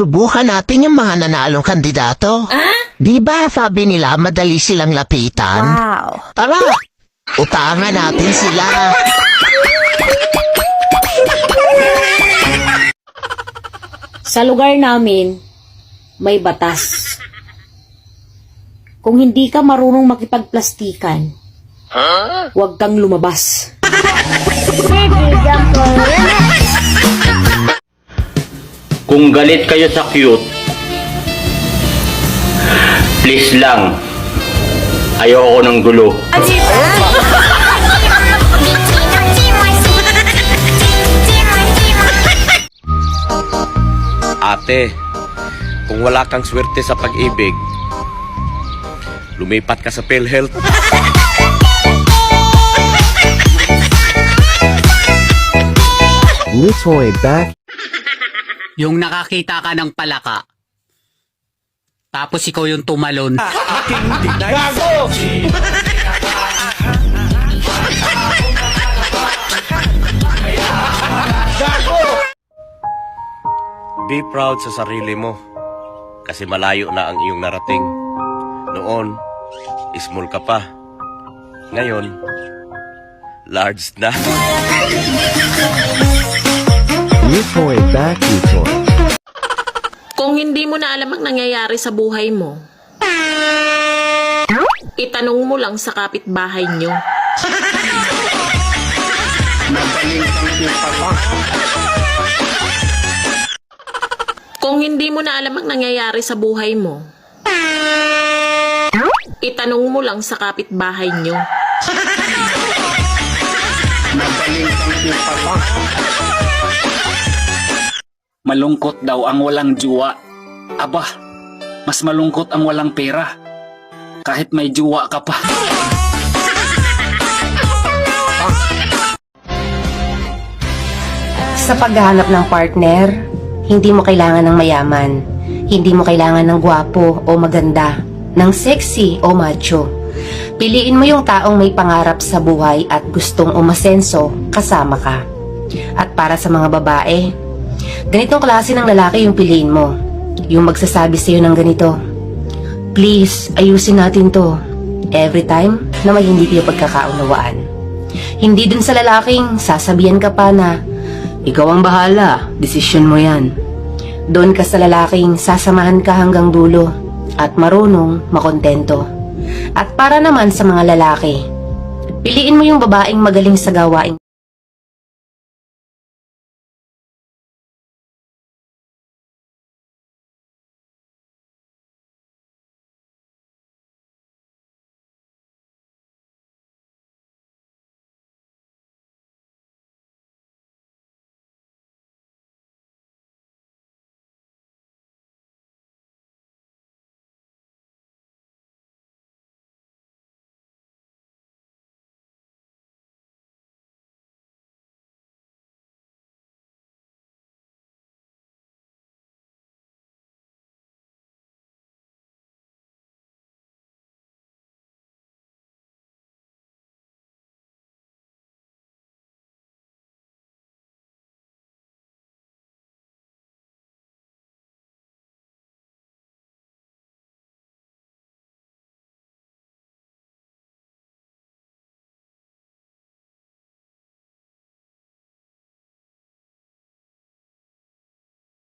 Subukan natin yung mga nanalong kandidato. Di ba sabi nila madali silang lapitan? Wow. Tara, utangan natin sila. Sa lugar namin, may batas. Kung hindi ka marunong makipagplastikan, huwag kang lumabas. Kung galit kayo sa cute, please lang. Ayoko ng gulo. Ate, kung wala kang swerte sa pag-ibig, lumipat ka sa PhilHealth. Litoy back Yung nakakita ka ng palaka. Tapos ikaw yung tumalon. Be proud sa sarili mo. Kasi malayo na ang iyong narating. Noon, small ka pa. Ngayon, large na. Litoy back Litoy Kung hindi mo na alam ang nangyayari sa buhay mo, itanong mo lang sa kapitbahay nyo. Kung hindi mo na alam ang nangyayari sa buhay mo, itanong mo lang sa kapitbahay nyo. Malungkot daw ang walang juwa. Aba, mas malungkot ang walang pera. Kahit may juwa ka pa. Sa paghahanap ng partner, hindi mo kailangan ng mayaman. Hindi mo kailangan ng gwapo o maganda, ng sexy o macho. Piliin mo yung taong may pangarap sa buhay at gustong umasenso kasama ka. At para sa mga babae, ganitong klase ng lalaki yung piliin mo. Yung magsasabi sa'yo ng ganito, Please, ayusin natin to. Every time na may hindi kayo pagkakaunawaan. Hindi dun sa lalaking sasabihan ka pa na, ikaw ang bahala, desisyon mo yan. Doon ka sa lalaking sasamahan ka hanggang dulo at marunong makontento. At para naman sa mga lalaki, piliin mo yung babaeng magaling sa gawaing